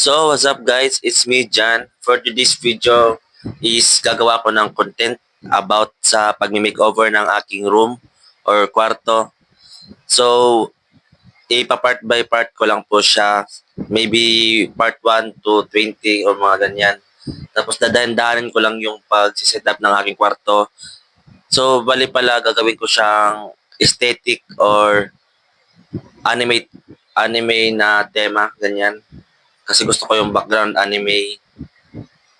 So, what's up guys? It's me, Jan. For today's video is gagawa ko ng content about sa pagmi-makeover ng aking room or kwarto. So, ipa-part by part ko lang po siya. Maybe part 1 to 20 o mga ganyan. Tapos dadahan-dahanin ko lang yung pag-set up ng aking kwarto. So, bali pala gagawin ko siyang aesthetic or anime anime na tema, ganyan. Kasi gusto ko yung background anime.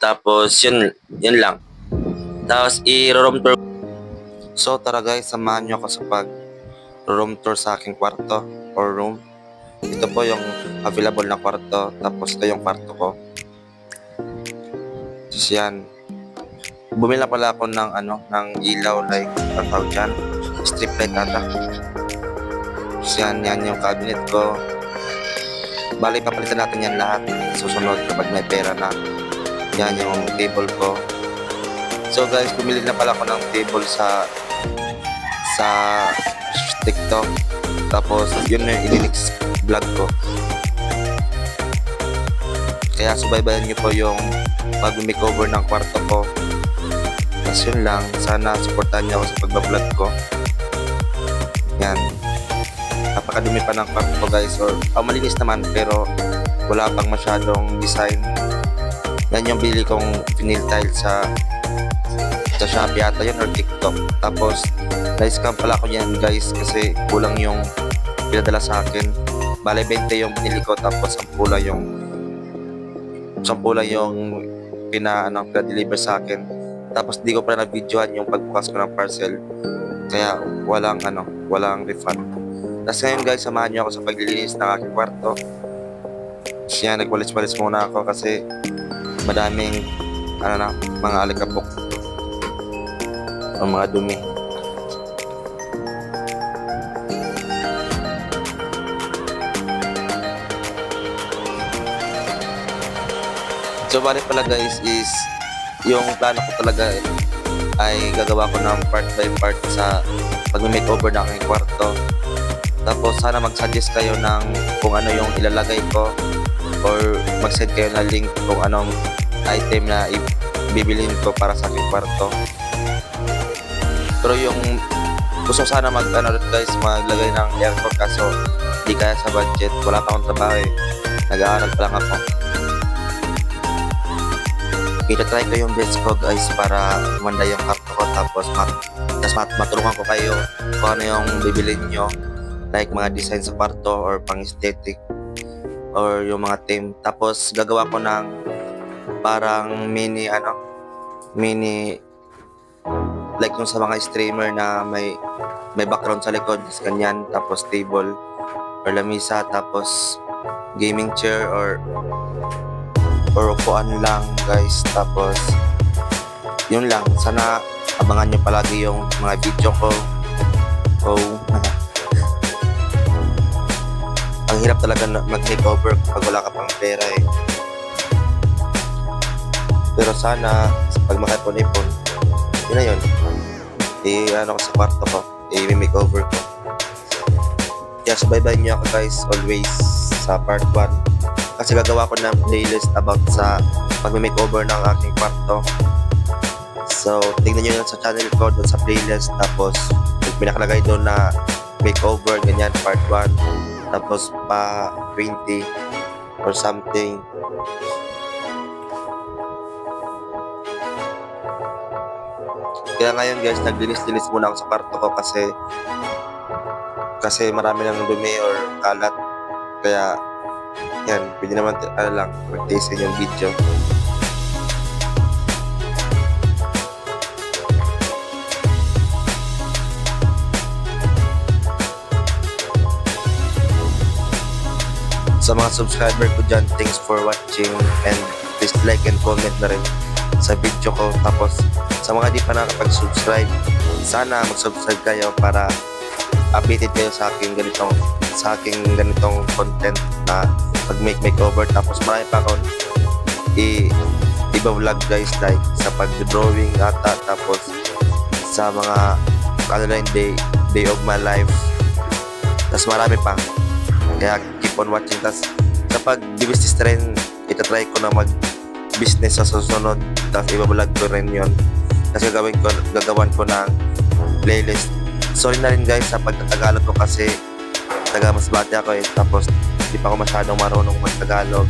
Tapos, yun, yun lang. Tapos, i-room tour. So, tara guys, samahan nyo ako sa pag room tour sa aking kwarto or room. Ito po yung available na kwarto. Tapos, ito yung kwarto ko. Tapos yan. Bumila pala ako ng ano, ng ilaw like, ang tawag dyan, strip light ata. Tapos yan, yan yung cabinet ko. Bali, papalitan natin yan lahat. Susunod kapag may pera na. Yan yung table ko. So guys, bumili na pala ako ng table sa sa TikTok. Tapos, yun na yung ilinix vlog ko. Kaya subaybayan niyo po yung pag-makeover ng kwarto ko. Tapos yun lang, sana supportahan niyo ako sa pagbablog ko. Napakadumi pa ng kwarto ko guys. Or, oh, malinis naman pero wala pang masyadong design. Yan yung bili kong vinyl tile sa sa Shopee ata yun or TikTok. Tapos, na-scam pala ako yan guys kasi kulang yung pinadala sa akin. Bale, 20 yung binili ko tapos 10 lang yung 10 lang yung pina, ano, deliver sa akin. Tapos di ko pa na-videohan yung pagbukas ko ng parcel. Kaya walang ano, walang refund. Tapos ngayon guys, samahan niyo ako sa paglilinis ng aking kwarto. Siya, nagwalis-walis muna ako kasi madaming ano na, mga alikabok o mga dumi. So, balik pala guys is yung plano ko talaga ay gagawa ko ng part by part sa pag-makeover ng aking kwarto. Tapos sana mag-suggest kayo ng kung ano yung ilalagay ko or mag-send kayo na link kung anong item na bibilhin ko para sa aking kwarto. Pero yung gusto sana mag ano guys maglagay ng aircon kaso di kaya sa budget. Wala pa akong trabaho eh. Nag-aaral pa lang ako. Ita-try ko yung best ko guys para umanda yung kwarto ko tapos mat tapos mat matulungan ko kayo kung ano yung bibilin nyo like mga design sa kwarto or pang aesthetic or yung mga theme. Tapos gagawa ko ng parang mini ano mini like yung sa mga streamer na may may background sa likod ganyan. Tapos table or lamisa. Tapos gaming chair or or upuan lang guys. Tapos yun lang. Sana abangan nyo palagi yung mga video ko. Oh ang hirap talaga na mag-makeover pag wala ka pang pera eh pero sana pag makipon-ipon yun na yun i ano ko sa kwarto ko i-makeover ko kaya subaybayan nyo ako guys always sa part 1 kasi gagawa ko ng playlist about sa pag-makeover ng aking kwarto. So, tingnan nyo yun sa channel ko doon sa playlist. Tapos, may doon na makeover, ganyan, part 1. Tapos, pa 20 or something. Kaya ngayon guys, naglinis-linis muna ako sa kwarto ko kasi kasi marami nang dumi or kalat. Kaya yan, pwede naman, ano lang, mag-taste yung video. Sa mga subscriber ko dyan, thanks for watching. And please like and comment na rin sa video ko. Tapos, sa mga di pa nakapag-subscribe, sana mag-subscribe kayo para updated kayo sa aking ganitong sa aking ganitong content na pag make makeover tapos marami pa akong i iba vlog guys like sa pag-drawing ata. Tapos sa mga ano na day, day of my life. Tapos marami pa. Kaya keep on watching. Tapos kapag business trend ito try ko na mag business sa susunod. Tapos ibablog ko rin yon kasi gagawin ko gagawan ko ng playlist. Sorry na rin guys sa pagtatagalog ko kasi taga Masbate ako eh. Tapos di pa ako masyadong marunong magtagalog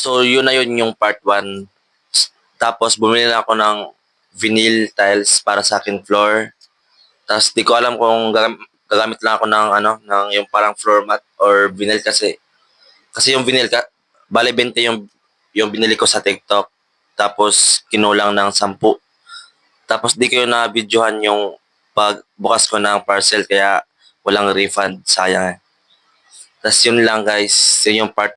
So, yun na yun yung part 1. Tapos, bumili na ako ng vinyl tiles para sa akin floor. Tapos, di ko alam kung gagam- gagamit lang ako ng, ano, ng yung parang floor mat or vinyl kasi. Kasi yung vinyl, ka, bale 20 yung, yung binili ko sa TikTok. Tapos, kinulang ng 10. Tapos, di ko na videohan yung pagbukas ko ng parcel kaya walang refund. Sayang eh. Tapos, yun lang guys. Yun yung part